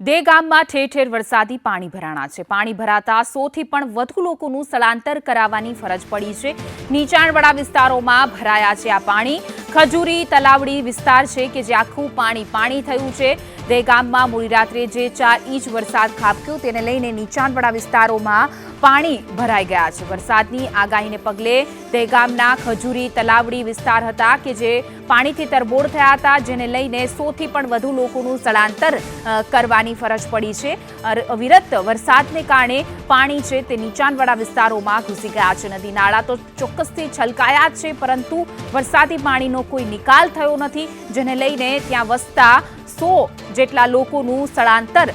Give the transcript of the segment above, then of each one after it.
દે ગામમાં ઠેર ઠેર વરસાદી પાણી ભરાણા છે. પાણી ભરાતા સોથી પણ વધુ લોકોનું સ્થળાંતર કરાવવાની ફરજ પડી છે. નીચાણવાળા વિસ્તારોમાં ભરાયા છે આ પાણી. ખજૂરી, તલાવડી વિસ્તાર છે કે જે આખું પાણી પાણી થયું છે. દહેગામમાં મોડી રાત્રે જે ચાર ઇંચ વરસાદ ખાબક્યો તેને લઈને નીચાણવાળા વિસ્તારોમાં પાણી ભરાઈ ગયા છે. વરસાદની આગાહીને પગલે દહેગામના ખજૂરી, તલાવડી વિસ્તાર હતા કે જે પાણીથી તરબોળ થયા હતા, જેને લઈને સોથી પણ વધુ લોકોનું સ્થળાંતર કરવાની ફરજ પડી છે. અવિરત વરસાદને કારણે પાણી છે તે નીચાણવાળા વિસ્તારોમાં ઘૂસી ગયા છે. નદી, નાળા તો ચોક્કસથી છલકાયા છે, પરંતુ વરસાદી પાણીનો કોઈ નિકાલ થયો નથી, જેને લઈને ત્યાં વસતા સો જેટલા લોકોનું સ્થળાંતર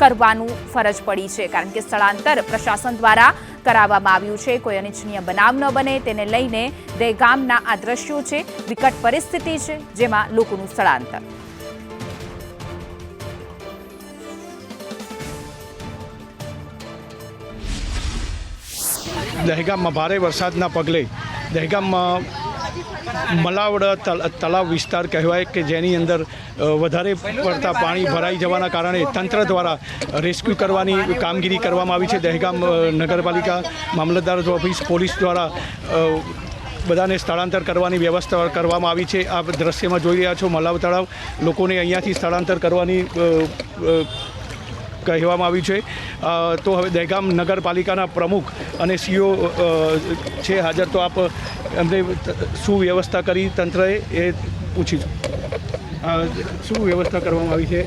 કરવાનું ફરજ પડી છે. કારણ કે સ્થળાંતર પ્રશાસન દ્વારા કરાવવામાં આવ્યું છે. કોઈ અનિચ્છનીય બનાવ ન બને. તેને લઈને દહેગામના આ દ્રશ્યો છે. વિકટ પરિસ્થિતિ છે, જેમાં લોકોનું સ્થળાંતર. દહેગામમાં ભારે વરસાદના પગલે દહેગામમાં મલાવડ તળાવ વિસ્તાર કહેવાય કે જેની અંદર વધારે પડતા પાણી ભરાઈ જવાના કારણે તંત્ર દ્વારા રેસ્ક્યુ કરવાની કામગીરી કરવામાં આવી છે. દહેગામ નગરપાલિકા, મામલતદાર ઓફિસ, પોલીસ દ્વારા બધાને સ્થળાંતર કરવાની વ્યવસ્થા કરવામાં આવી છે. આ દ્રશ્યમાં જોઈ રહ્યા છો મલાવ તળાવ. લોકોને અહીંયાથી સ્થળાંતર કરવાની કહેવામાં આવ્યું છે. તો હવે દહેગામ નગરપાલિકાના પ્રમુખ અને સીઓ છે હાજર. તો આપ એમને શું વ્યવસ્થા કરી તંત્રએ એ પૂછીશું અ, શું વ્યવસ્થા કરવામાં આવી છે?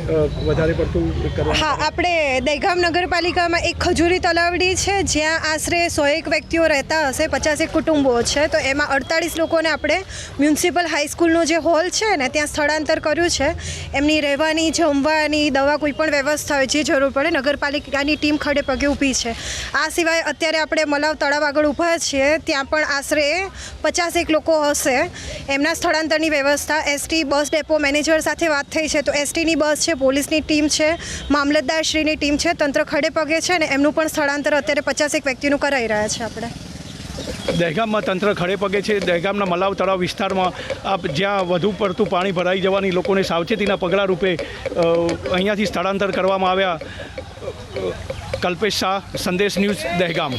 વધારે પડતું હા, આપણે દહેગામ નગરપાલિકામાં એક ખજૂરી તલાવડી છે, જ્યાં આશરે સો એક વ્યક્તિઓ રહેતા હશે, પચાસેક કુટુંબો છે. તો એમાં અડતાળીસ લોકોને આપણે મ્યુનિસિપલ હાઈસ્કૂલનો જે હોલ છે ને, ત્યાં સ્થળાંતર કર્યું છે. એમની રહેવાની જમવાની દવા કોઈ પણ વ્યવસ્થા હોય, જે જરૂર પડે, નગરપાલિકાની ટીમ ખડે પગે ઊભી છે. આ સિવાય અત્યારે આપણે મલાવ તળાવ આગળ ઊભા છીએ, ત્યાં પણ આશરે પચાસેક લોકો હશે. એમના સ્થળાંતરની વ્યવસ્થા, એસટી, બસ ડેપો મેનેજર સાથે વાત થઈ છે તો એસટીની બસ છે, પોલીસની ટીમ છે, મામલતદારશ્રીની ટીમ છે, તંત્ર ખડે પગે છે ને એમનું પણ સ્થળાંતર અત્યારે પચાસેક વ્યક્તિનું કરાઈ રહ્યા છે આપણે. દહેગામમાં તંત્ર ખડે પગે છે, દહેગામના મલાવ તળાવ વિસ્તારમાં આપ જ્યાં વધુ પડતું પાણી ભરાઈ જવાની લોકોને સાવચેતીના પગલાં રૂપે અહીંયાથી સ્થળાંતર કરવામાં આવ્યા. કલ્પેશ શાહ, સંદેશ ન્યૂઝ દહેગામ.